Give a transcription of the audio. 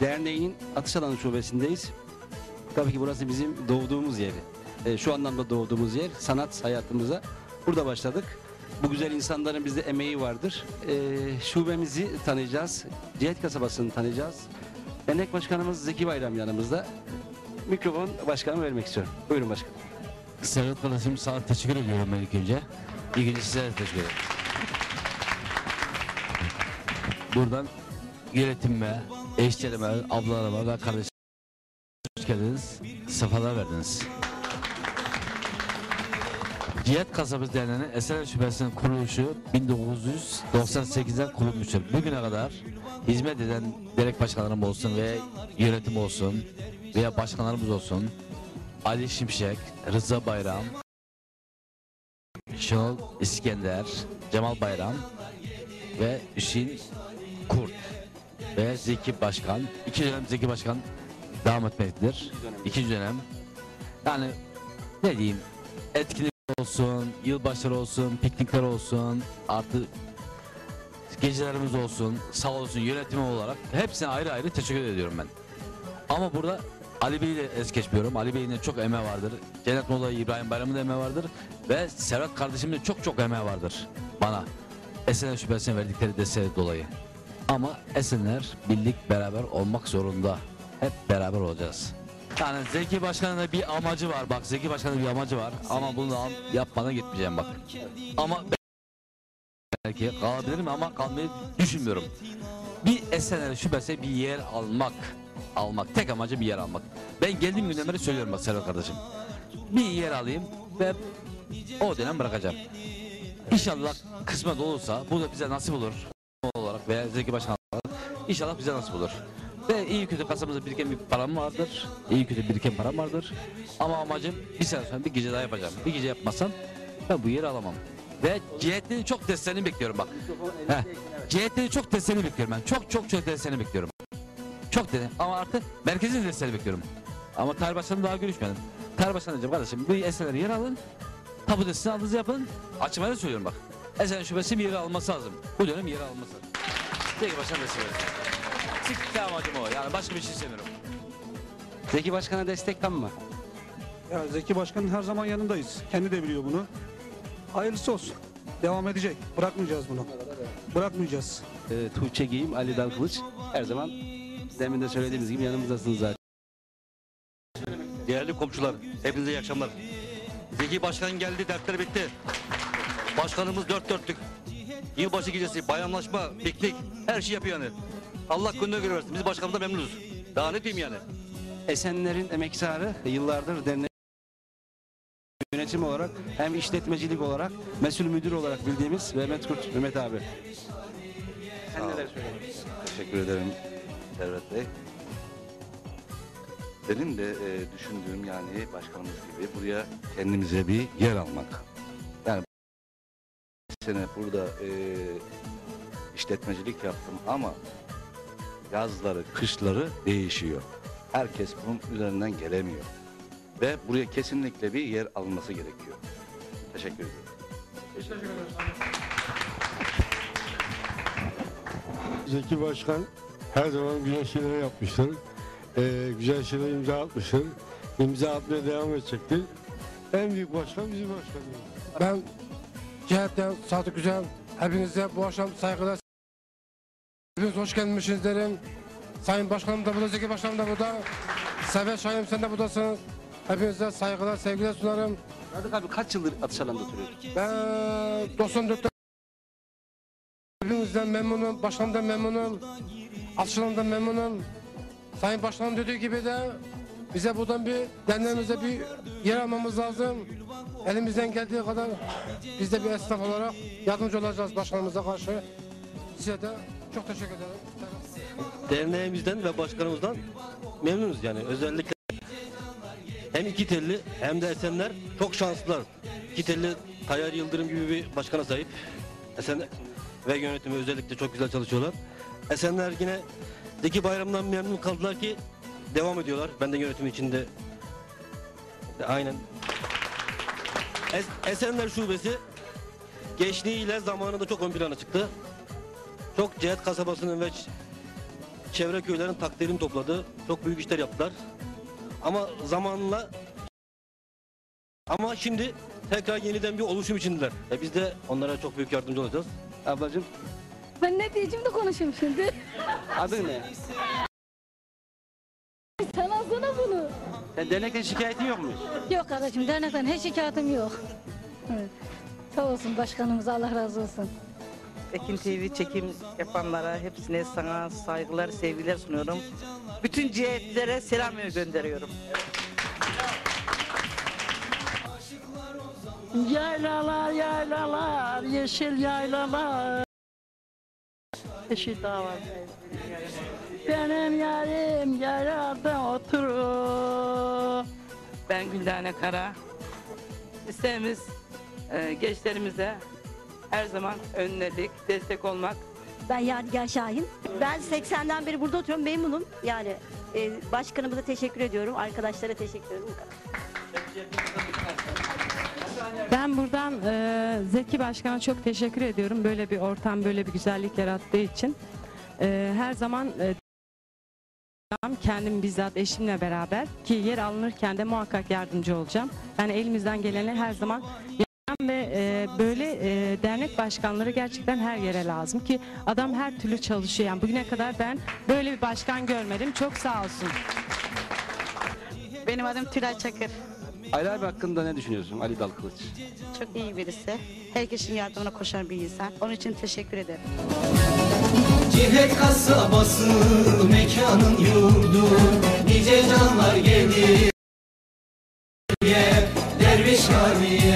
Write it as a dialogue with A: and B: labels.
A: Derneği'nin Atış Alanı Şubesindeyiz. Tabii ki burası bizim doğduğumuz yer. E, şu anlamda doğduğumuz yer. Sanat hayatımıza burada başladık. Bu güzel insanların bizde emeği vardır. E, şubemizi tanıyacağız. Cihet kasabasını tanıyacağız. Dernek Başkanımız Zeki Bayram yanımızda. Mikrofon başkanıma vermek istiyorum. Buyurun başkanım.
B: Serhat kardeşim sana teşekkür ediyorum ben ilk önce. İlk önce size teşekkür ederim. Buradan yönetimime, eşlerime, ablalarıma ve kardeşime hoş geldiniz. Sefalar verdiniz. Cihat Kasabası Derneği'nin Esenler Şubesi'nin kuruluşu 1998'den kurulmuştur. Bugüne kadar hizmet eden derek başkanlarım olsun ve yönetim olsun veya başkanlarımız olsun Ali Şimşek, Rıza Bayram, Şenol İskender, Cemal Bayram ve Hüseyin Kurt ve Zeki Başkan. İki dönem Zeki Başkan devam etmektedir. İkinci dönem. Yani ne diyeyim etkinlik olsun, yılbaşları olsun, piknikler olsun, artı gecelerimiz olsun, sağ olsun yönetimi olarak hepsine ayrı ayrı teşekkür ediyorum ben. Ama burada Ali Bey'i de es geçmiyorum. Ali Bey'in de çok emeği vardır. Cennet Molla İbrahim Bayram'ın da emeği vardır. Ve Serhat kardeşimin de çok çok emeği vardır bana. Esenler Şubesi'ne verdikleri desteği dolayı. Ama Esenler birlik beraber olmak zorunda. Hep beraber olacağız. Yani Zeki Başkan'ın da bir amacı var bak. Zeki Başkan'ın bir amacı var. Ama bunu da yapmadan gitmeyeceğim bak. Ama belki kalabilirim ama kalmayı düşünmüyorum. Bir Esenler Şubesi bir yer almak almak. Tek amacı bir yer almak. Ben geldiğim günden beri söylüyorum bak Serhat kardeşim. Bir yer alayım ve o dönem bırakacağım. İnşallah kısmet olursa bu da bize nasip olur olarak veya Zeki Başkan olarak inşallah bize nasip olur. Ve iyi kötü kasamızda biriken bir param vardır. İyi kötü biriken param vardır. Ama amacım bir sene sonra bir gece daha yapacağım. Bir gece yapmazsam ben bu yeri alamam. Ve cihetlerin çok desteğini bekliyorum bak. Heh, cihetlerin çok desteğini bekliyorum ben. Çok çok çok desteğini bekliyorum. Çok dedi. Ama artık merkezin desteğini bekliyorum. Ama tarih başkanım daha görüşmedim. Tarih başkanı diyeceğim kardeşim bu eserleri yer alın. Tapu desteğini aldığınızı yapın. Açmaya da söylüyorum bak. Eser şubesi bir yere alması lazım. Bu dönem yere alması lazım. Peki başkan desteği verin. Tek amacım o. Yani başka bir şey istemiyorum.
A: Zeki Başkan'a destek tam mı?
C: Ya Zeki Başkan'ın her zaman yanındayız. Kendi de biliyor bunu. Hayırlısı olsun. Devam edecek. Bırakmayacağız bunu. Bırakmayacağız.
A: E, Tuğçe Giyim, Ali Dalkılıç. Her zaman demin de söylediğimiz gibi yanımızdasınız zaten.
D: Değerli komşular, hepinize iyi akşamlar. Zeki Başkan geldi, dertler bitti. Başkanımız dört dörtlük. Yılbaşı gecesi, bayramlaşma, piknik, her şey yapıyor yani. Allah gönlüne göre versin. Biz başkanımızdan memnunuz. Daha ne diyeyim yani?
A: Esenler'in emektarı yıllardır dernek yönetim olarak hem işletmecilik olarak mesul müdür olarak bildiğimiz Mehmet Kurt Mehmet abi. Sen neler söylemek
E: Teşekkür ederim Servet Bey. Benim de e, düşündüğüm yani başkanımız gibi buraya kendimize bir yer almak. Sene burada e, işletmecilik yaptım ama yazları, kışları değişiyor. Herkes bunun üzerinden gelemiyor. Ve buraya kesinlikle bir yer alınması gerekiyor. Teşekkür ederim.
F: Zeki Başkan her zaman güzel şeyler yapmıştır. Ee, güzel şeyler imza atmıştır. İmza atmaya devam edecektir. En büyük başkan bizim başkanımız.
G: Ben cihetten Sadık Güzel hepinize bu akşam saygılar Hepiniz hoş gelmişsiniz derim. Sayın Başkanım da burada, Zeki Başkanım da burada. Sever Şahin sen de buradasınız. Hepinize saygılar, sevgiler sunarım.
A: Sadık abi kaç yıldır atış alanında oturuyorsun?
G: Ben 94'te hepinizden memnunum, başkanımdan memnunum. Atışlarımdan memnunum. Sayın Başkanım dediği gibi de bize buradan bir derneğimize bir yer almamız lazım. Elimizden geldiği kadar biz de bir esnaf olarak yardımcı olacağız başkanımıza karşı. Size de çok teşekkür ederim.
H: derneğimizden ve başkanımızdan memnunuz yani özellikle hem iki telli hem de Esenler çok şanslılar. İki telli Tayyar Yıldırım gibi bir başkana sahip. Esen ve yönetimi özellikle çok güzel çalışıyorlar. Esenler yine Zeki Bayram'dan memnun kaldılar ki devam ediyorlar. Ben de yönetim içinde aynen. Es- Esenler Şubesi gençliğiyle zamanında çok ön plana çıktı. Çok Cihat kasabasının ve çevre köylerin takdirini topladı. Çok büyük işler yaptılar. Ama zamanla ama şimdi tekrar yeniden bir oluşum içindeler. E biz de onlara çok büyük yardımcı olacağız.
A: Ablacığım
I: Ben ne diyeceğim de konuşayım şimdi.
A: adın ne? Sen dernekten şikayetin yok mu?
I: Yok kardeşim dernekten hiç şikayetim yok. Evet. Sağ olsun başkanımız Allah razı olsun.
J: Ekin TV çekim yapanlara hepsine sana saygılar, sevgiler sunuyorum. Bütün cihetlere selam gönderiyorum.
K: Yaylalar yaylalar yeşil yaylalar Yeşil dağlar Benim yarim yaylada oturur
J: Ben Güldane Kara. İsteğimiz e, gençlerimize her zaman önledik, destek olmak.
L: Ben Yadigar Şahin. Ben 80'den beri burada oturuyorum. Memnunum. Yani e, başkanımıza teşekkür ediyorum. Arkadaşlara teşekkür ediyorum. Bu kadar.
K: Ben buradan e, Zeki Başkan'a çok teşekkür ediyorum. Böyle bir ortam, böyle bir güzellik yarattığı için. E, her zaman e, kendim bizzat eşimle beraber ki yer alınırken de muhakkak yardımcı olacağım. Yani elimizden geleni her zaman yapacağım ve e, böyle e, dernek başkanları gerçekten her yere lazım ki adam her türlü çalışıyor. Yani bugüne kadar ben böyle bir başkan görmedim. Çok sağ olsun.
J: Benim adım Tülay Çakır.
A: Ali abi hakkında ne düşünüyorsun Ali Dalkılıç?
J: Çok iyi birisi. Herkesin yardımına koşan bir insan. Onun için teşekkür ederim.
M: Cihet kasabası mekanın yurdu. Nice canlar gelir Derviş hali